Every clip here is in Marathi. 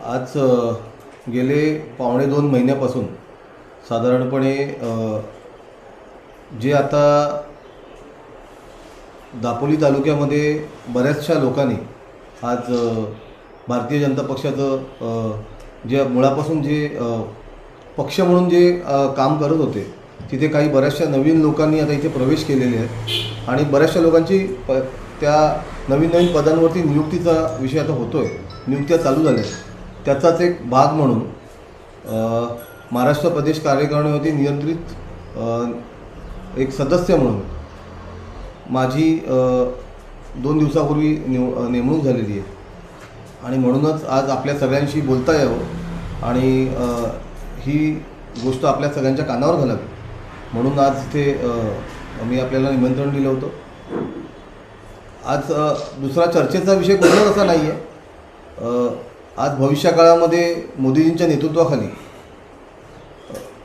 आज गेले पावणे दोन महिन्यापासून साधारणपणे जे आता दापोली तालुक्यामध्ये बऱ्याचशा लोकांनी आज भारतीय जनता पक्षाचं जे मुळापासून जे पक्ष म्हणून जे काम करत होते तिथे काही बऱ्याचशा नवीन लोकांनी आता इथे प्रवेश केलेले आहेत. आणि बऱ्याचशा लोकांची प त्या नवीन नवीन पदांवरती नियुक्तीचा विषय आता होतो आहे नियुक्त्या चालू झाल्या आहेत. त्याचाच एक भाग म्हणून महाराष्ट्र प्रदेश कार्यकारिणीवरती नियंत्रित एक सदस्य म्हणून. माझी दोन दिवसापूर्वी निव नेमणूक झालेली आहे. आणि म्हणूनच आज आपल्या सगळ्यांशी बोलता यावं आणि ही गोष्ट आपल्या सगळ्यांच्या कानावर घालावी. म्हणून आज इथे मी आपल्याला निमंत्रण दिलं होतं. आज दुसरा चर्चेचा विषय कुठलाच असा नाही आहे आज भविष्यकाळामध्ये मोदीजींच्या नेतृत्वाखाली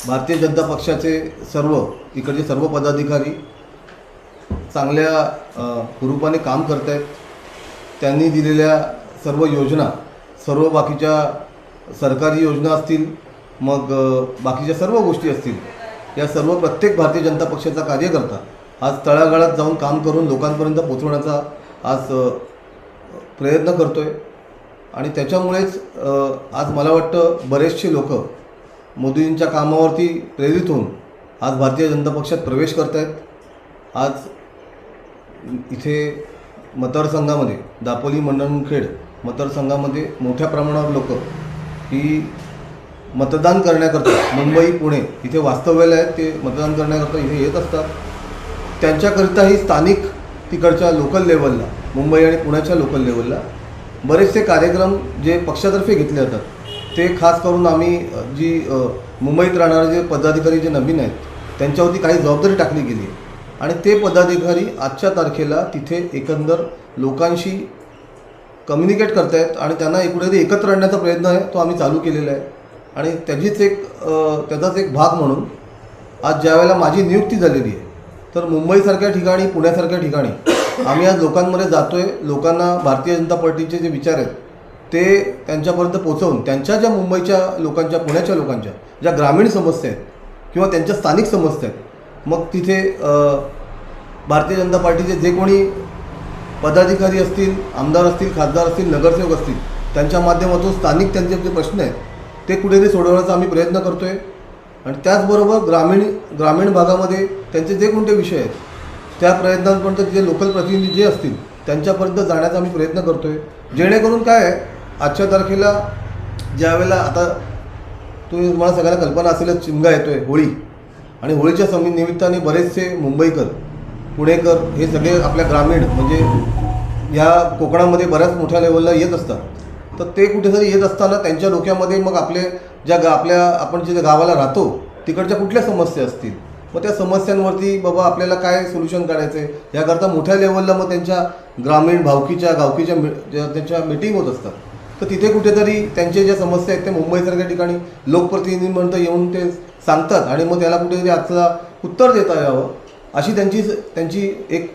भारतीय जनता पक्षाचे सर्व इकडचे सर्व पदाधिकारी चांगल्या रूपाने काम करत आहेत. त्यांनी दिलेल्या सर्व योजना सर्व बाकीच्या सरकारी योजना असतील मग बाकीच्या सर्व गोष्टी असतील या सर्व प्रत्येक भारतीय जनता पक्षाचा कार्यकर्ता आज तळागाळात जाऊन काम करून लोकांपर्यंत पोचवण्याचा आज प्रयत्न करतो आहे आणि त्याच्यामुळेच आज मला वाटतं बरेचसे लोक मोदींच्या कामावरती प्रेरित होऊन आज भारतीय जनता पक्षात प्रवेश करत आहेत आज इथे मतदारसंघामध्ये दापोली मंडणखेड मतदारसंघामध्ये मोठ्या प्रमाणावर लोक ही मतदान करण्याकरता मुंबई पुणे इथे वास्तव्याला आहेत ते मतदान करण्याकरता इथे येत असतात. त्यांच्याकरिताही स्थानिक तिकडच्या लोकल लेवलला मुंबई आणि पुण्याच्या लोकल लेवलला बरेचसे कार्यक्रम जे पक्षातर्फे घेतले जातात ते खास करून आम्ही जी मुंबईत राहणारे जे पदाधिकारी जे नवीन आहेत त्यांच्यावरती काही जबाबदारी टाकली गेली आहे. आणि ते पदाधिकारी आजच्या तारखेला तिथे एकंदर लोकांशी कम्युनिकेट करतायत आणि त्यांना कुठेतरी एकत्र आणण्याचा प्रयत्न आहे तो आम्ही चालू केलेला आहे. आणि त्याचीच एक त्याचाच एक भाग म्हणून आज ज्यावेळेला माझी नियुक्ती झालेली आहे तर मुंबईसारख्या ठिकाणी पुण्यासारख्या ठिकाणी आम्ही आज लोकांमध्ये जातोय. लोकांना भारतीय जनता पार्टीचे जे विचार आहेत ते त्यांच्यापर्यंत पोचवून त्यांच्या ज्या मुंबईच्या लोकांच्या पुण्याच्या लोकांच्या ज्या ग्रामीण समस्या आहेत किंवा त्यांच्या स्थानिक समस्या आहेत मग तिथे भारतीय जनता पार्टीचे जे कोणी पदाधिकारी असतील आमदार असतील खासदार असतील नगरसेवक असतील त्यांच्या माध्यमातून स्थानिक त्यांचे जे प्रश्न आहेत ते कुठेतरी सोडवण्याचा आम्ही प्रयत्न करतो आहे आणि त्याचबरोबर ग्रामीण ग्रामीण भागामध्ये त्यांचे जे कोणते विषय आहेत त्या प्रयत्नांपर्यंत जे लोकल प्रतिनिधी जे असतील त्यांच्यापर्यंत जाण्याचा आम्ही प्रयत्न करतो आहे जेणेकरून काय आजच्या तारखेला ज्यावेळेला आता तुम्ही तुम्हाला सगळ्यांना कल्पना असेलच चिंगा येतो आहे होळी. आणि होळीच्या समी निमित्ताने बरेचसे मुंबईकर पुणेकर हे सगळे आपल्या ग्रामीण म्हणजे या कोकणामध्ये बऱ्याच मोठ्या लेवलला येत असतात. तर ते कुठेतरी येत असताना त्यांच्या डोक्यामध्ये मग आपले ज्या गा आपल्या आपण जे गावाला राहतो तिकडच्या कुठल्या समस्या असतील? मग त्या समस्यांवरती बाबा आपल्याला काय सोल्युशन काढायचं आहे याकरता मोठ्या लेवलला मग त्यांच्या ग्रामीण भावकीच्या गावकीच्या ज्या त्यांच्या मिटिंग होत असतात. तर तिथे कुठेतरी त्यांचे ज्या समस्या आहेत ते मुंबईसारख्या ठिकाणी लोकप्रतिनिधींपर्यंत येऊन ते सांगतात आणि मग त्याला कुठेतरी आजचा उत्तर देता यावं अशी त्यांची त्यांची एक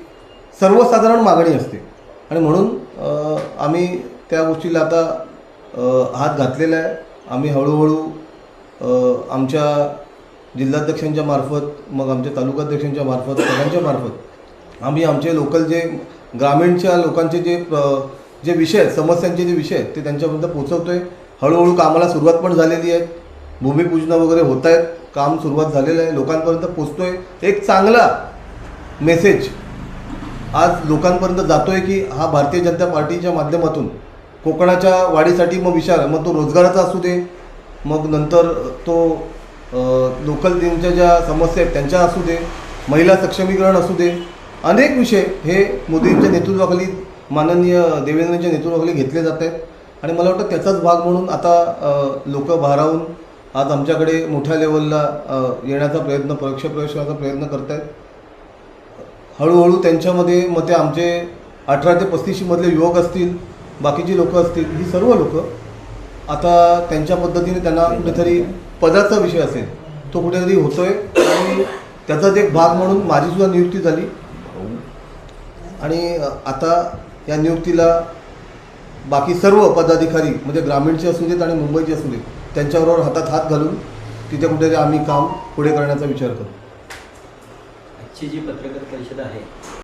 सर्वसाधारण मागणी असते. आणि म्हणून आम्ही त्या गोष्टीला आता हात घातलेला आहे. आम्ही हळूहळू आमच्या जिल्हाध्यक्षांच्या मार्फत मग आमच्या तालुकाध्यक्षांच्या मार्फत सगळ्यांच्या मार्फत आम्ही आमचे लोकल जे ग्रामीणच्या लोकांचे जे जे विषय आहेत समस्यांचे जे विषय आहेत ते त्यांच्यापर्यंत पोचवतो आहे हळूहळू कामाला सुरुवात पण झालेली आहे. भूमिपूजनं वगैरे होत आहेत. काम सुरुवात झालेलं आहे. लोकांपर्यंत पोचतो आहे एक चांगला मेसेज आज लोकांपर्यंत जातो आहे की हा भारतीय जनता पार्टीच्या माध्यमातून कोकणाच्या वाढीसाठी मग विचार मग तो रोजगाराचा असू दे. मग नंतर तो लोकल त्यांच्या ज्या समस्या आहेत त्यांच्या असू दे महिला सक्षमीकरण असू दे अनेक विषय हे मोदींच्या नेतृत्वाखाली माननीय देवेंद्रांच्या नेतृत्वाखाली घेतले जात आहेत. आणि मला वाटतं त्याचाच भाग म्हणून आता लोक भारावून आज आमच्याकडे मोठ्या लेवलला येण्याचा प्रयत्न परोक्ष प्रवेश करण्याचा प्रयत्न करत आहेत हळूहळू त्यांच्यामध्ये मग ते आमचे अठरा ते पस्तीसमधले युवक असतील बाकीची लोकं असतील ही सर्व लोकं आता त्यांच्या पद्धतीने त्यांना कुठेतरी पदाचा विषय असेल तो कुठेतरी होतोय आणि त्याचाच एक भाग म्हणून माझी सुद्धा नियुक्ती झाली. आणि आता या नियुक्तीला बाकी सर्व पदाधिकारी म्हणजे ग्रामीणचे असू देत आणि मुंबईचे असू देत त्यांच्याबरोबर हातात हात घालून तिथे कुठेतरी आम्ही काम पुढे करण्याचा विचार करू आजची जी पत्रकार परिषद आहे